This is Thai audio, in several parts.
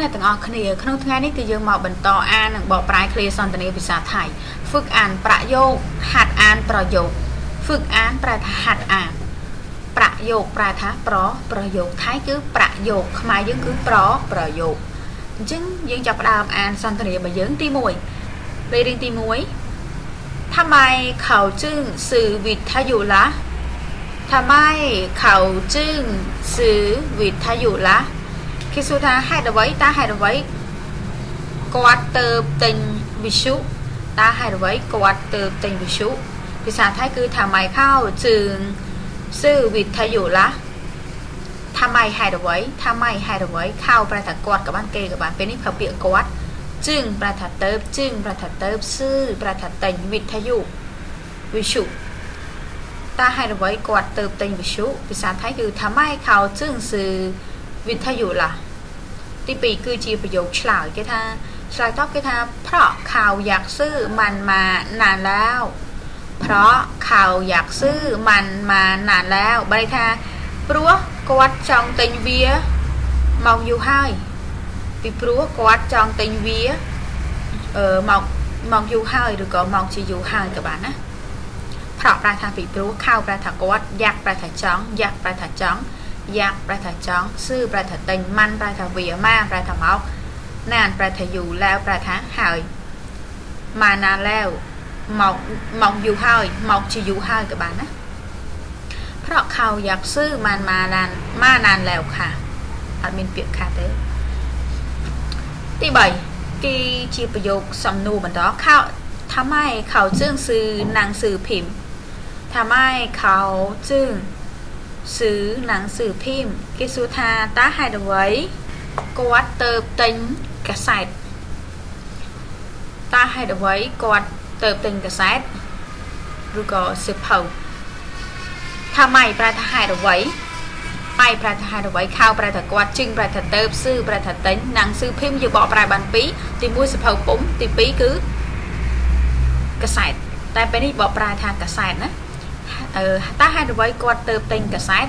អ្នកទាំងអស់គ្នាក្នុងថ្ងៃនេះគឺយើងមកបន្តអាននិងបកប្រែឃ្លាសន្ទនាភាសាថៃហ្វឹកអានប្រយោគហាត់អានប្រយោគហ្វឹកអានប្រែថាហាត់អានប្រយោគប្រែថាប្រប្រយោគថៃគឺប្រយោគខ្មែរយើងគឺប្រប្រយោគអញ្ចឹងយើងចាប់ផ្ដើមអានសន្ទនារបស់យើងទី1លេខរៀងទី1ทำไมเขาจึงซื้อวิทยุละทำไมเขาจึงซื้อวิทยุละ khi xu tha hai đầu ấy ta hai đầu ấy quạt từ tình bị xú ta hai đầu ấy quạt từ tình bị xú thì xả thái cứ thả mày khao trừ sư vịt thay dụ lá ทำไมหายดไว้ทำไมหายดไว้เข้าประทัดกอดกับบ้านเกกับบ้านเป็นนิพเขาเปียกกอดจึงประทัดเติบจึงประทัดเติบซื่อประทัดเต็งวิทยุวิชุตาหายดไว้กอดเติบเต็งวิชุภาษาไทยคือทำไมเขาจึงซื่อวิทยุล่ะ ที่ปีคือจีประโยคฉลาดก็ท่าฉลาดตอปก็ท่าเพราะข่าวอยากซื้อมันมานานแล้ว เพราะข่าวอยากซื้อมันมานานแล้วบริท่าปลัวกวัดจองเต็งเวียมองอยู่ให้ปีปลัวกวัดจองเต็งเวียเออมองมองอยู่ให้หรือก็มองชีอยู่ให้กับบ้านนะเพราะปลาทางปีปลัวข่าวปลาทางกวัดอยากปลาทางจ้องอยากปลาทางจ้อง อยากปลาถะจ้องซื่อประทะเติงมันปลาถะเวียมากปลาถะเมกนานปลาถะอยู่แล้วปลาถะหายมานานแล้วหมอกหมอกอยู่หายหมอกจะอยู่หายกับบ้านนะเพราะเขาอยากซื้อมันมานานมานานแล้วค่ะอันเป็นเปียกคาะเต้ที่บ่อยกีชีประโยคสำนูเหมือนดอกเขาทำไมเขาจึงซื้อนางซื้อพิมพ์ทำไมเขาจึง ซื้อหนังสือพิมพ์กิสุธาตาหายดไว้กวาดเติบตึงกระสตาหายดไว้กวาดเติบตึงกระสรูกอสืบเผาทำไมปลาทหายดไว้ไปปลาทหารไว้ข้าวปลาทกวาดจึงปลาทเติบซื้อปลาทติ้งนังสือพิมพ์อยู่บ่อปลายบันปีตีมุ้ยสืบเผาปุ๋มตีปีคือกระใสาแต่เป็นนี่บ่อปลายทางกระใสานะ เออตาให้ดูไว้กวาดเติมเต็งกระสา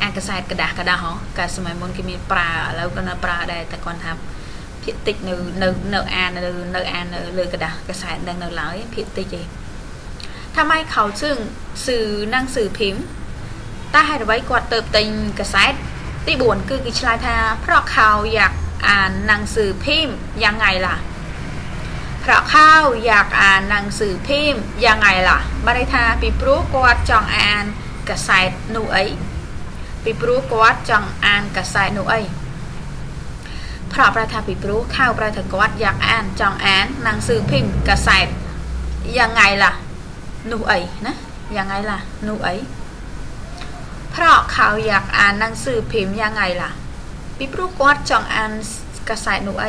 อ่ากระสากระดาษกระดาษหอกระสมัยมุนก็มีปลาแล้วก็นาปลาได้แต่ก่อนทำพิติกเนื้อเนื้อเนื้อแอนเนื้อเนื้อแอนเนื้อเลยกระดาษกระสายดังเนื้อหลายพิติกทำไมเขาซึ่งสื่อนั่งสื่อพิมพ์ตาให้ดูไว้กวาดเติมเต็งกระสายตีบ่วนคือกิจลายทาเพราะเขาอยากอ่านนังสือพิมพ์ยังไงล่ะ ข้าวอยากอ่านหนังสือพิมพ์ยังไงล่ะบริธาปิปรูกวาดจังอ่านกระสายหนูไอปิปรูกวาดจังอ่านกระสายหนูไอเพราะประธานปิปรูข้าวประธานกวาดอยากอ่านจังอ่านหนังสือพิมพ์กระสายยังไงล่ะหนูไอนะยังไงล่ะหนูไอเพราะข้าอยากอ่านหนังสือพิมพ์ยังไงล่ะปิปรูกวาดจังอ่านกระสายหนูไอ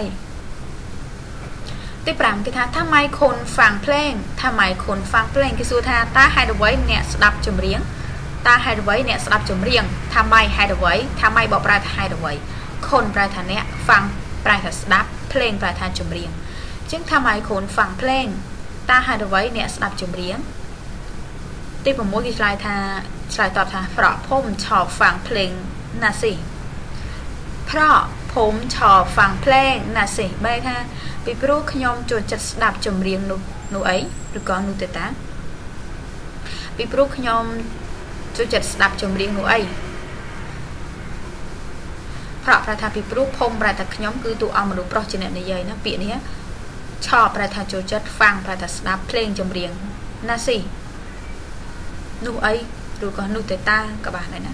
ទី5គេថាថាម៉ៃខុនហ្វាំងភ្លេងថាម៉ៃខុនហ្វាំងភ្លេងគេសួរថាតើហេតុអ្វីអ្នកស្ដាប់ចម្រៀងតើហេតុអ្វីអ្នកស្ដាប់ចម្រៀងថាម៉ៃហេតុអ្វីថាម៉ៃបកប្រែថាហេតុអ្វីខុនប្រែថាអ្នកហ្វាំងប្រែថាស្ដាប់ភ្លេងប្រែថាចម្រៀងអញ្ចឹងថាម៉ៃខុនហ្វាំងភ្លេងតើហេតុអ្វីអ្នកស្ដាប់ចម្រៀងទី6គេឆ្លើយថាឆ្លើយតបថាប្រក់ភុំឆោបហ្វាំងភ្លេងណាស៊ីប្រក់ ភូមិឆោហ្វាំងភ្លេងណាសិបែរថាពីព្រោះខ្ញុំចូលចិត្តស្ដាប់ចម្រៀងនោះនោះអីឬក៏នោះទេតាពីព្រោះខ្ញុំចូលចិត្តស្ដាប់ចម្រៀងនោះអីប្រកប្រថាពីព្រោះភូមិប្រថាខ្ញុំគឺទូអង្គមនុស្សប្រុសជាអ្នកនិយាយណាពាក្យនេះឆោប្រថាចូលចិត្តហ្វាំងប្រថាស្ដាប់ភ្លេងចម្រៀងណាសិនោះអីឬក៏នោះទេតាក៏បានដែរណា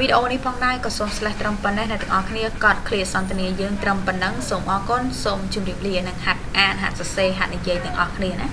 វីដេអូនេះផងដែរក៏សូម slash ត្រឹមប៉ុណ្ណេះអ្នកទាំងអស់គ្នាកត់ clear សន្ទនាយើងត្រឹមប៉ុណ្ណឹងសូមអរគុណសូមជម្រាបលានិងហាត់អានហាត់សរសេរហាត់និយាយទាំងអស់គ្នាណា